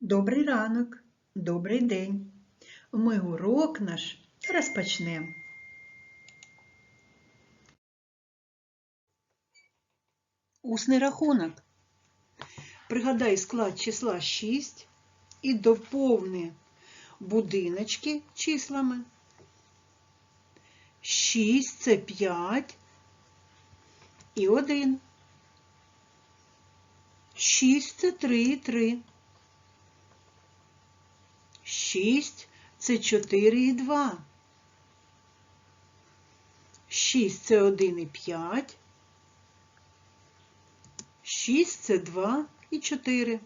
Добрий ранок, добрий день. Ми урок наш розпочнемо. Усний рахунок. Пригадай склад числа 6 і доповни будиночки числами. 6 це 5 і 1. 6 це 3 і 3. 6 це 4 і 2. 6 це 1 і 5. 6 це 2 і 4.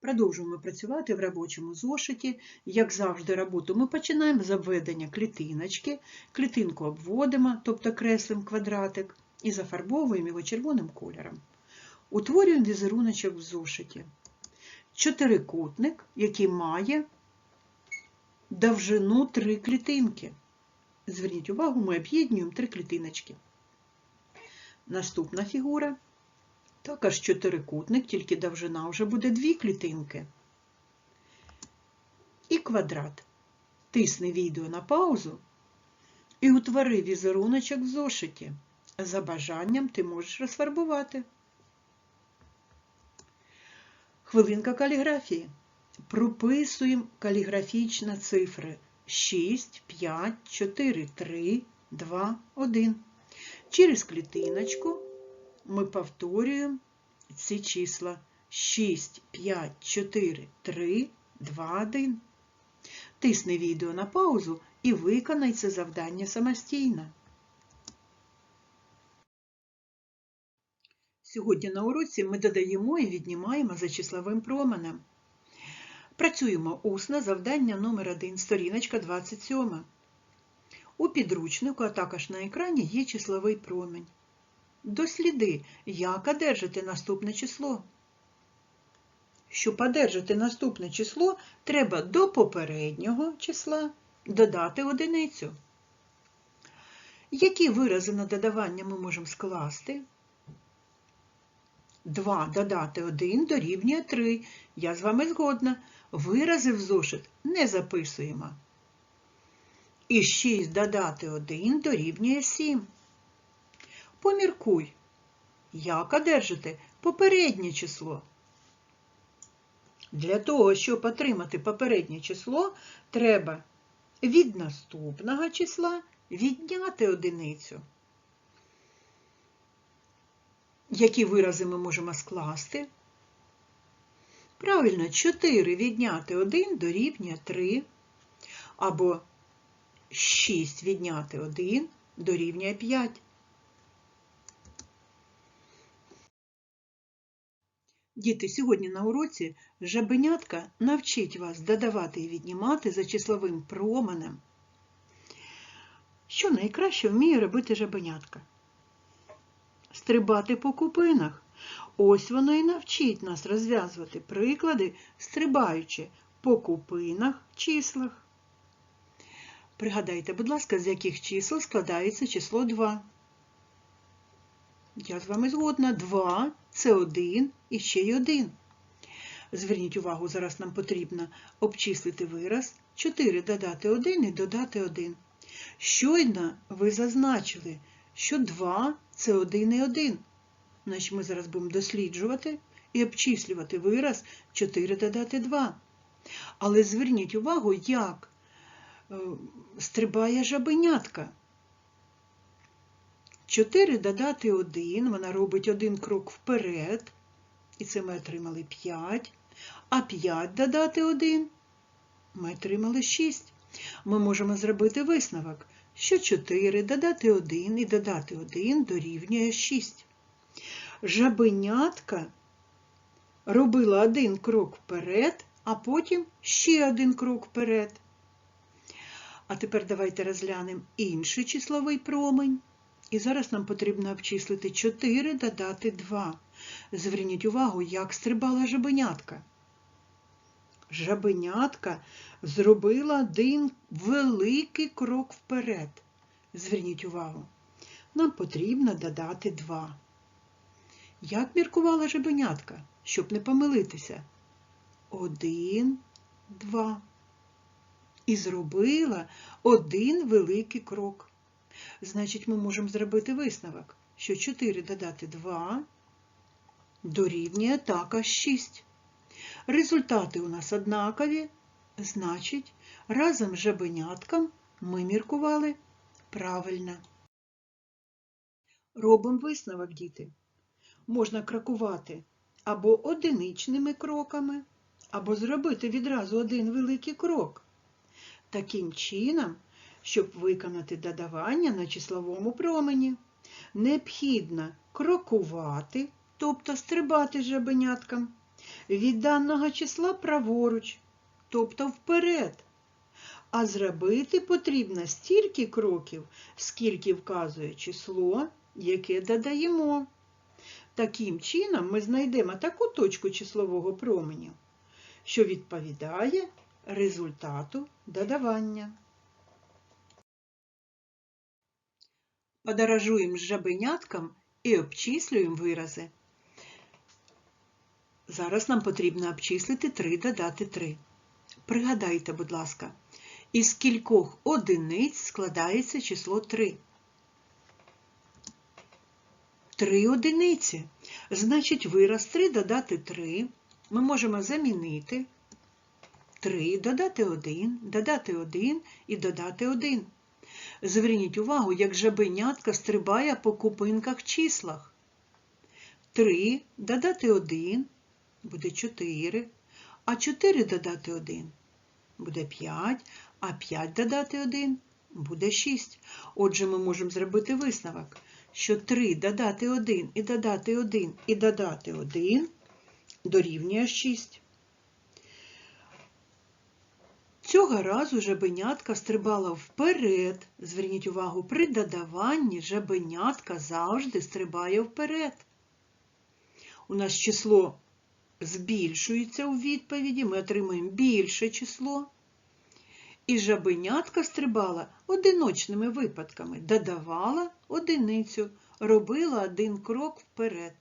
Продовжуємо працювати в робочому зошиті. Як завжди, роботу ми починаємо з обведення клітиночки. Клітинку обводимо, тобто креслимо квадратик, і зафарбовуємо його червоним кольором. Утворюємо візеруночок в зошиті чотирикутник, який має довжину три клітинки. Зверніть увагу, ми об'єднуємо три клітиночки. Наступна фігура. Також чотирикутник, тільки довжина вже буде дві клітинки. І квадрат. Тисни відео на паузу і утвори візеруночок в зошиті. За бажанням ти можеш розфарбувати. Хвилинка каліграфії. Прописуємо каліграфічно цифри 6, 5, 4, 3, 2, 1. Через клітиночку ми повторюємо ці числа 6, 5, 4, 3, 2, 1. Тисни відео на паузу і виконай це завдання самостійно. Сьогодні на уроці ми додаємо і віднімаємо за числовим променем. Працюємо усно завдання номер 1 сторіночка 27. У підручнику, а також на екрані є числовий промінь. Досліди, як одержати наступне число. Щоб одержати наступне число, треба до попереднього числа додати одиницю. Які вирази на додавання ми можемо скласти? 2 додати 1 дорівнює 3. Я з вами згодна. Вирази в зошит не записуємо. І 6 додати 1 дорівнює 7. Поміркуй, як одержати попереднє число. Для того, щоб отримати попереднє число, треба від наступного числа відняти одиницю. Які вирази ми можемо скласти? Правильно, 4 відняти 1 дорівнює 3, або 6 відняти 1 дорівнює 5. Діти, сьогодні на уроці жабенятка навчить вас додавати і віднімати за числовим променем. Що найкраще вміє робити жабенятка? Стрибати по купинах. Ось воно і навчить нас розв'язувати приклади, стрибаючи по купинах, числах. Пригадайте, будь ласка, з яких чисел складається число 2. Я з вами згодна. 2 це 1 і ще й 1. Зверніть увагу, зараз нам потрібно обчислити вираз 4 додати 1 і додати 1. Щойно ви зазначили, що 2 це 1 і 1. Значить, ми зараз будемо досліджувати і обчислювати вираз 4 додати 2. Але зверніть увагу, як е, стрибає жабенятка. 4 додати 1, вона робить один крок вперед, і це ми отримали 5. А 5 додати 1, ми отримали 6. Ми можемо зробити висновок, що 4 додати 1 і додати 1 дорівнює 6. Жабенятка робила один крок вперед, а потім ще один крок вперед. А тепер давайте розглянемо інший числовий промень. І зараз нам потрібно обчислити 4 додати 2. Зверніть увагу, як стрибала жабенятка. Жабенятка зробила один великий крок вперед. Зверніть увагу, нам потрібно додати 2. Як міркувала жабенятка, щоб не помилитися? один, два. І зробила один великий крок. Значить, ми можемо зробити висновок, що 4 додати 2 дорівнює також 6. Результати у нас однакові, значить, разом з жабенятком ми міркували правильно. Робимо висновок, діти. Можна крокувати або одиничними кроками, або зробити відразу один великий крок. Таким чином, щоб виконати додавання на числовому промені, необхідно крокувати, тобто стрибати жабенятком, від даного числа праворуч, тобто вперед. А зробити потрібно стільки кроків, скільки вказує число, яке додаємо. Таким чином ми знайдемо таку точку числового променю, що відповідає результату додавання. Подорожуємо з жабенятком і обчислюємо вирази. Зараз нам потрібно обчислити 3 додати 3. Пригадайте, будь ласка, із кількох одиниць складається число 3. 3 одиниці. Значить, вираз 3 додати 3 ми можемо замінити 3, додати 1, додати 1 і додати 1. Зверніть увагу, як жабенятка стрибає по купинках числах. 3 додати 1 буде 4, а 4 додати 1 буде 5, а 5 додати 1 буде 6. Отже, ми можемо зробити висновок, що 3 додати 1 і додати 1 і додати 1 дорівнює 6. Цього разу жабенятка стрибала вперед. Зверніть увагу, при додаванні жабенятка завжди стрибає вперед. У нас число збільшується у відповіді, ми отримуємо більше число. І жабенятка стрибала одиночними випадками, додавала одиницю, робила один крок вперед.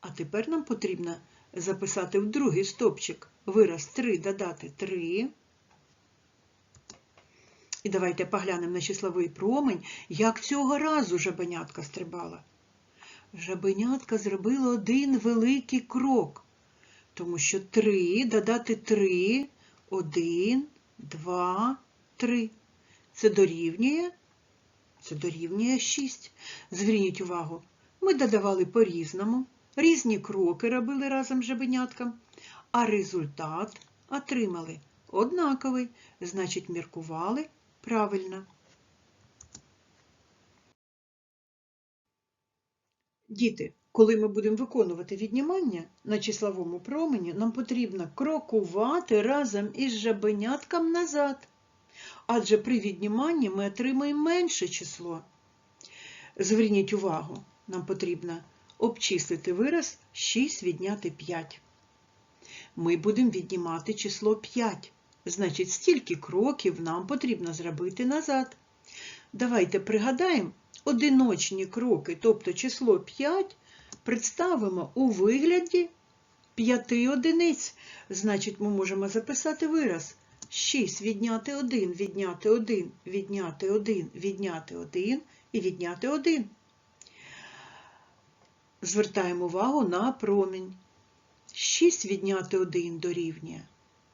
А тепер нам потрібно записати в другий стопчик вираз 3 додати 3. І давайте поглянемо на числовий промень, як цього разу жабенятка стрибала. Жабенятка зробила один великий крок, тому що 3 додати 3, 1, 2, 3. Це дорівнює, це дорівнює 6. Зверніть увагу, ми додавали по-різному, різні кроки робили разом з жабенятком, а результат отримали однаковий, значить, міркували правильно. Діти, коли ми будемо виконувати віднімання на числовому промені, нам потрібно крокувати разом із жабенятком назад. Адже при відніманні ми отримаємо менше число. Зверніть увагу, нам потрібно обчислити вираз 6 відняти 5. Ми будемо віднімати число 5. Значить, стільки кроків нам потрібно зробити назад. Давайте пригадаємо одиночні кроки, тобто число 5, представимо у вигляді 5 одиниць. Значить, ми можемо записати вираз 6 відняти 1, відняти 1, відняти 1, відняти 1 і відняти 1. Звертаємо увагу на промінь. 6 відняти 1 дорівнює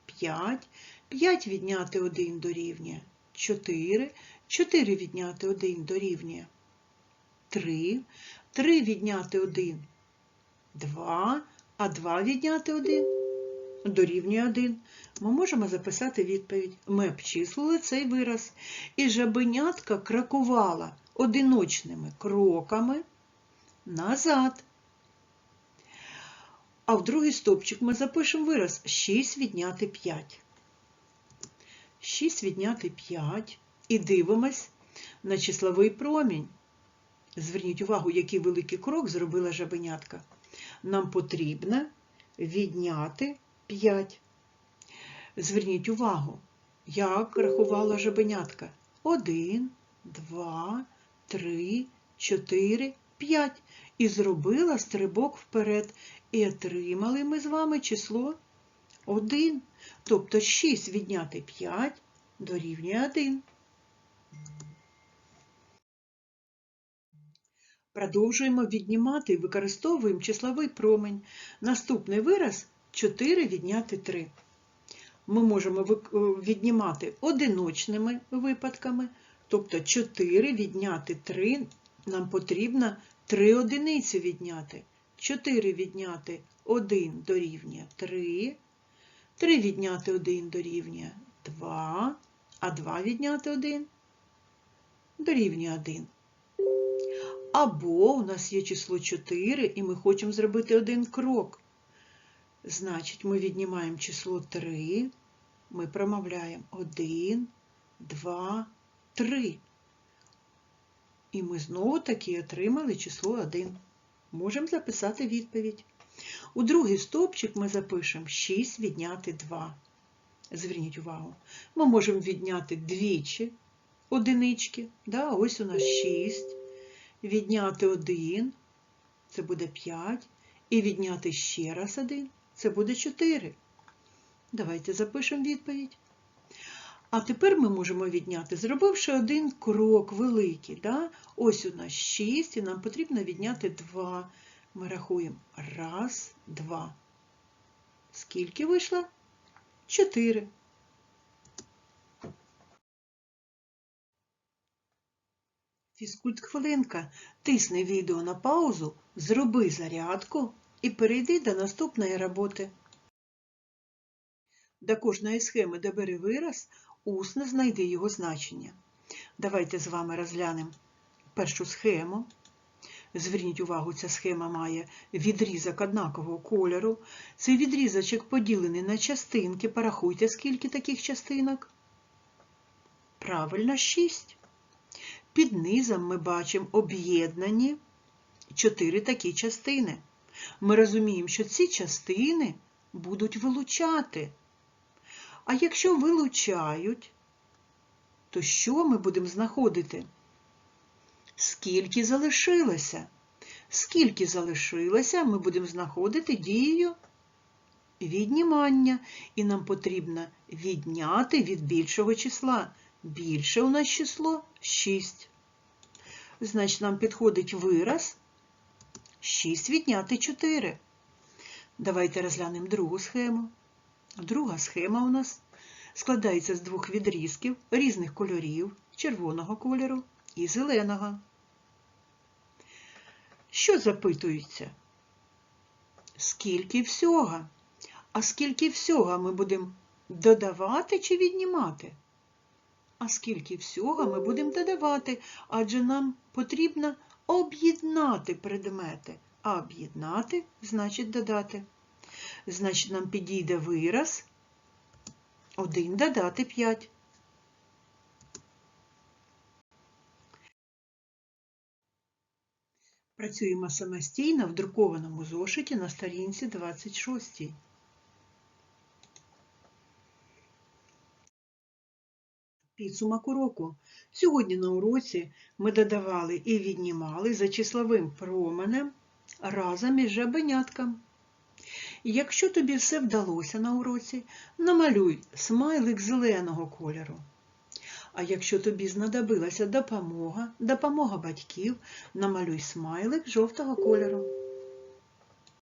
5, 5 відняти 1 дорівнює 4, 4 відняти 1 дорівнює 3, 3 відняти 1 2, а 2 відняти 1 дорівнює 1. Ми можемо записати відповідь. Ми обчислили цей вираз. І жабенятка крокувала одиночними кроками назад. А в другий стовпчик ми запишемо вираз 6 відняти 5. 6 відняти 5 і дивимось на числовий промінь. Зверніть увагу, який великий крок зробила жабенятка. Нам потрібно відняти 5. Зверніть увагу, як рахувала жабенятка. 1, 2, 3, 4, 5. І зробила стрибок вперед. І отримали ми з вами число 1. Тобто 6 відняти 5 дорівнює 1. Продовжуємо віднімати і використовуємо числовий промень. Наступний вираз 4 відняти 3. Ми можемо е, віднімати одиночними випадками, тобто 4 відняти 3, нам потрібно 3 одиниці відняти. 4 відняти 1 дорівнює 3, 3 відняти 1 дорівнює 2, а 2 відняти 1 дорівнює 1. Або у нас є число 4, і ми хочемо зробити один крок. Значить, ми віднімаємо число 3, ми промовляємо 1, 2, 3. І ми знову таки отримали число 1. Можемо записати відповідь. У другий стовпчик ми запишемо 6 відняти 2. Зверніть увагу, ми можемо відняти двічі одинички. Да? Ось у нас 6 відняти 1, це буде 5, і відняти ще раз 1, це буде 4. Давайте запишемо відповідь. А тепер ми можемо відняти, зробивши один крок великий. Да? Ось у нас 6, і нам потрібно відняти 2. Ми рахуємо раз, два. Скільки вийшло? 4. Фізкульт хвилинка. Тисни відео на паузу, зроби зарядку і перейди до наступної роботи. До кожної схеми добери вираз, усно знайди його значення. Давайте з вами розглянемо першу схему. Зверніть увагу, ця схема має відрізок однакового кольору. Цей відрізочок поділений на частинки. Порахуйте, скільки таких частинок. Правильно, 6. Під низом ми бачимо об'єднані чотири такі частини. Ми розуміємо, що ці частини будуть вилучати. А якщо вилучають, то що ми будемо знаходити? Скільки залишилося? Скільки залишилося, ми будемо знаходити дією віднімання. І нам потрібно відняти від більшого числа. Більше у нас число 6. Значить, нам підходить вираз 6 відняти 4. Давайте розглянемо другу схему. Друга схема у нас складається з двох відрізків різних кольорів, червоного кольору і зеленого. Що запитується? Скільки всього? А скільки всього ми будемо додавати чи віднімати? А скільки всього ми будемо додавати, адже нам потрібно об'єднати предмети. А об'єднати значить додати. Значить, нам підійде вираз 1 додати 5. Працюємо самостійно в друкованому зошиті на сторінці 26. Підсумок уроку. Сьогодні на уроці ми додавали і віднімали за числовим променем разом із жабенятком. Якщо тобі все вдалося на уроці, намалюй смайлик зеленого кольору. А якщо тобі знадобилася допомога, допомога батьків, намалюй смайлик жовтого кольору.